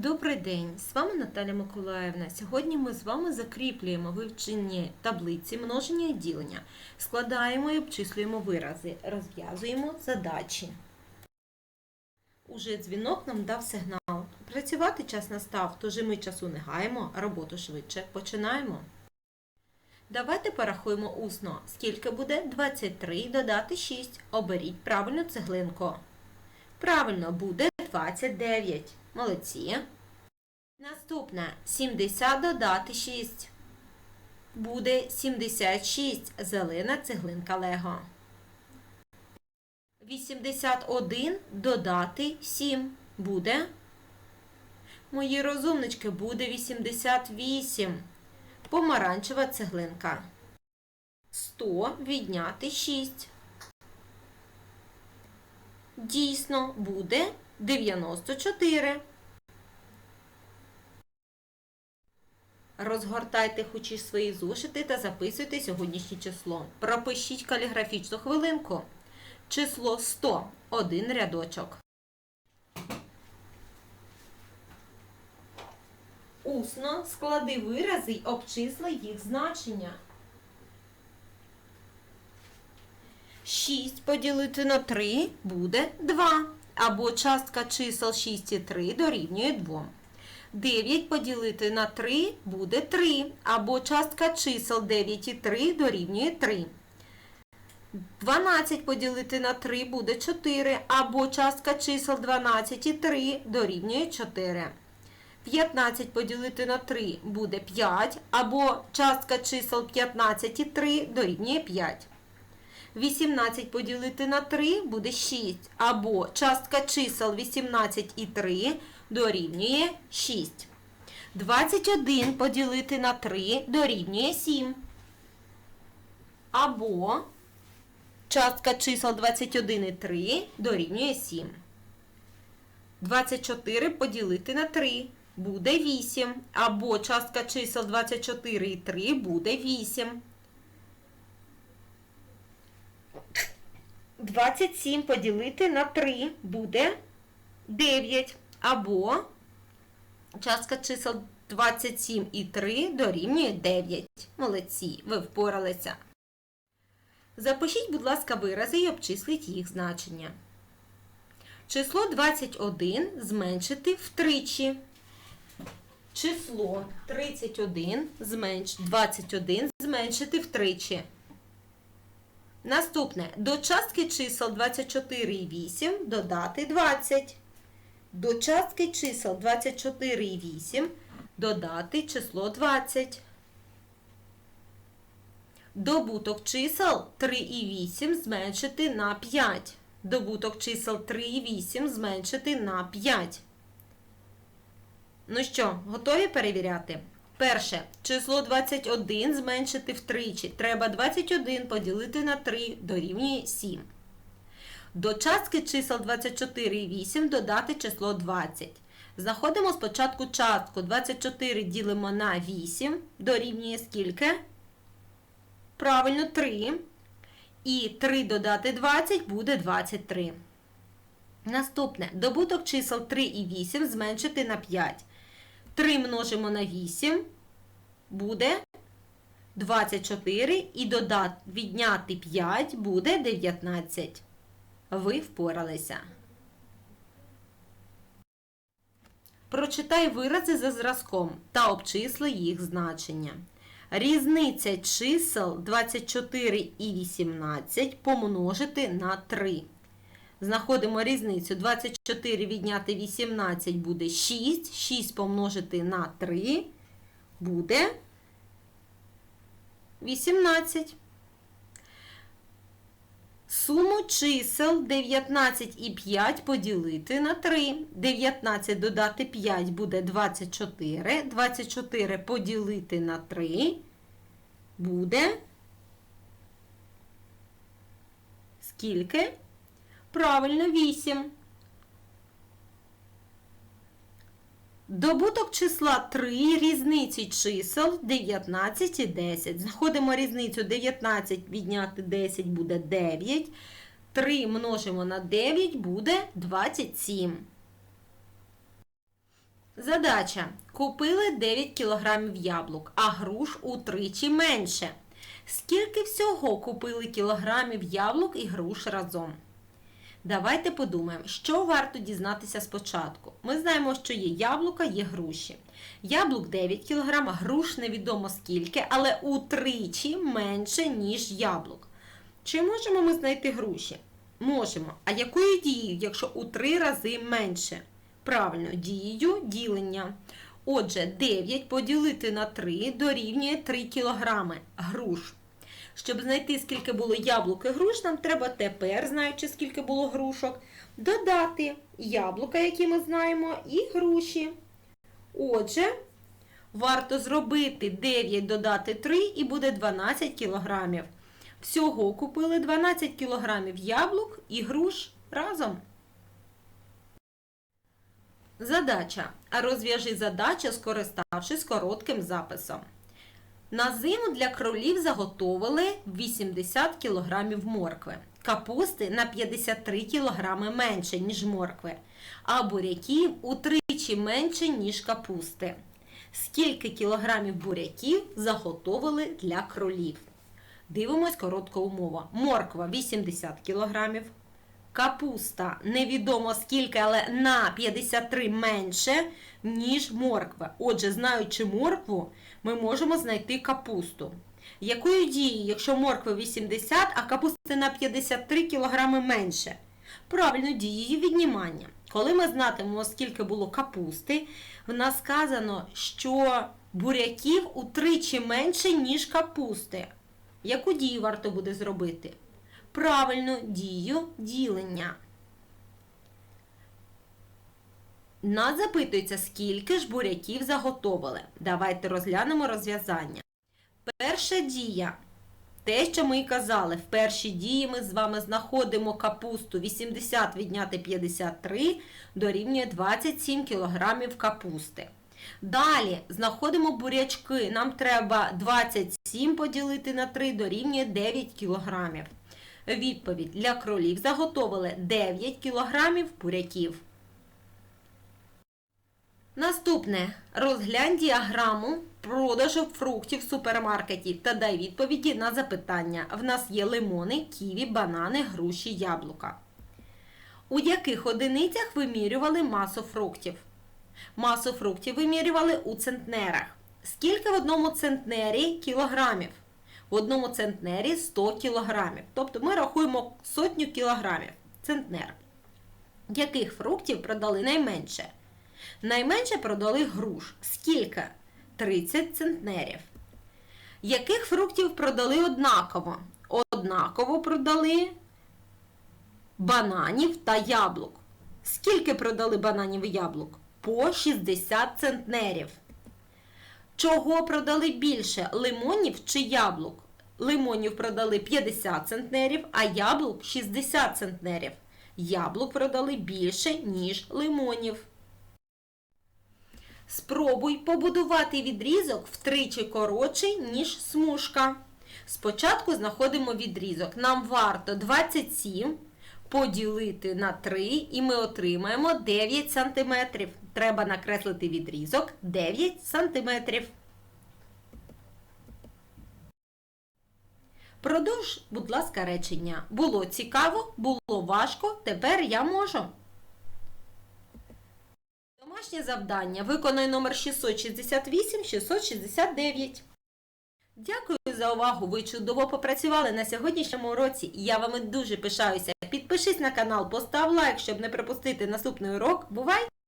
Добрий день! З вами Наталя Миколаївна. Сьогодні ми з вами закріплюємо вивчення таблиці множення і ділення, складаємо і обчислюємо вирази, розв'язуємо задачі. Уже дзвінок нам дав сигнал. Працювати час настав, тож і ми часу не гаємо, а роботу швидше починаємо. Давайте порахуємо усно, скільки буде 23 додати 6. Оберіть правильну цеглинку. Правильно, буде 29. Молодці. Наступне 70 додати 6. Буде 76. Зелена цеглинка Лего. 81 додати 7. Буде. Мої розумнички буде 88. Помаранчева цеглинка. 100 відняти 6. Дійсно, буде 94. Розгортайте хочі свої зошити та записуйте сьогоднішнє число. Пропишіть каліграфічну хвилинку. Число 100. Один рядочок. Усно склади вирази й обчисли їх значення. 6 поділити на 3 буде 2. Або частка чисел 6 і 3 дорівнює 2. 9 поділити на 3 буде 3. Або частка чисел 9 і 3 дорівнює 3. 12 поділити на 3 буде 4. Або частка чисел 12 і 3 дорівнює 4. 15 поділити на 3 буде 5. Або частка чисел 15 і 3 дорівнює 5. 18 поділити на 3 буде 6. Або частка чисел 18 і 3 дорівнює 6. 21 поділити на 3 дорівнює 7. Або частка чисел 21 і 3 дорівнює 7. 24 поділити на 3 буде 8. Або частка чисел 24 і 3 буде 8. 27 поділити на 3 буде 9. Або частка чисел 27 і 3 дорівнює 9. Молодці, ви впоралися. Запишіть, будь ласка, вирази і обчисліть їх значення. Число 21 зменшити втричі. Число 31 зменш... 21 зменшити втричі. Наступне. До частки чисел 24 і 8 додати 20. До частки чисел 24 і 8 додати число 20. Добуток чисел 3 і 8 зменшити на 5. Добуток чисел 3 і 8 зменшити на 5. Ну що, готові перевіряти? Перше, число 21 зменшити втричі. Треба 21 поділити на 3 дорівнює 7. До частки чисел 24 і 8 додати число 20. Знаходимо спочатку частку 24 ділимо на 8, дорівнює скільки? Правильно, 3. І 3 додати 20 буде 23. Наступне. Добуток чисел 3 і 8 зменшити на 5. 3 множимо на 8 буде 24 і додати, відняти 5 буде 19. Ви впоралися. Прочитай вирази за зразком та обчисли їх значення. Різниця чисел 24 і 18 помножити на 3. Знаходимо різницю 24 відняти 18 буде 6. 6 помножити на 3 буде 18. Суму чисел 19 і 5 поділити на 3. 19 додати 5 буде 24. 24 поділити на 3 буде скільки? Правильно, 8. Добуток числа 3 різниці чисел 19 і 10. Знаходимо різницю 19 відняти 10 буде 9. 3 множимо на 9 буде 27. Задача. Купили 9 кг яблук, а груш утричі менше. Скільки всього купили кілограмів яблук і груш разом? Давайте подумаємо, що варто дізнатися спочатку. Ми знаємо, що є яблука, є груші. Яблук 9 кг, груш невідомо скільки, але утричі менше, ніж яблук. Чи можемо ми знайти груші? Можемо. А якою дією, якщо у 3 рази менше? Правильно, дією ділення. Отже, 9 поділити на 3 дорівнює 3 кг груш. Щоб знайти, скільки було яблук і груш, нам треба тепер, знаючи, скільки було грушок, додати яблука, які ми знаємо, і груші. Отже, варто зробити 9 додати 3 і буде 12 кілограмів. Всього купили 12 кілограмів яблук і груш разом. Задача. Розв'яжи задачу, скориставшись коротким записом. На зиму для кролів заготовили 80 кг моркви, капусти на 53 кг менше, ніж моркви, а буряків утричі менше, ніж капусти. Скільки кілограмів буряків заготовили для кролів? Дивимось коротка умова. Морква 80 кг, капуста невідомо скільки, але на 53 менше, ніж морква. Отже, знаючи моркву, ми можемо знайти капусту. Якою дією, якщо моркви 80, а капусти на 53 кг менше? Правильно, дією віднімання. Коли ми знатимемо, скільки було капусти, в нас сказано, що буряків утричі менше, ніж капусти. Яку дію варто буде зробити? Правильно, дію ділення. Нас запитується, скільки ж буряків заготовили. Давайте розглянемо розв'язання. Перша дія. Те, що ми і казали, в першій дії ми з вами знаходимо капусту 80 відняти 53 дорівнює 27 кг капусти. Далі знаходимо бурячки. Нам треба 27 поділити на 3 дорівнює 9 кг. Відповідь для кролів заготовили 9 кг буряків. Наступне. Розглянь діаграму продажу фруктів в супермаркеті та дай відповіді на запитання. В нас є лимони, ківі, банани, груші, яблука. У яких одиницях вимірювали масу фруктів? Масу фруктів вимірювали у центнерах. Скільки в одному центнері кілограмів? В одному центнері 100 кілограмів. Тобто ми рахуємо сотню кілограмів. Центнер. Яких фруктів продали найменше? Найменше продали груш. Скільки? 30 центнерів. Яких фруктів продали однаково? Однаково продали бананів та яблук. Скільки продали бананів і яблук? По 60 центнерів. Чого продали більше? Лимонів чи яблук? Лимонів продали 50 центнерів, а яблук 60 центнерів. Яблук продали більше, ніж лимонів. Спробуй побудувати відрізок втричі коротший, ніж смужка. Спочатку знаходимо відрізок. Нам варто 27 поділити на 3 і ми отримаємо 9 см. Треба накреслити відрізок 9 см. Продовж, будь ласка, речення. Було цікаво, було важко, тепер я можу. Домашнє завдання. Виконай номер 668-669. Дякую за увагу. Ви чудово попрацювали на сьогоднішньому уроці. Я вами дуже пишаюся. Підпишись на канал, постав лайк, щоб не пропустити наступний урок. Бувай!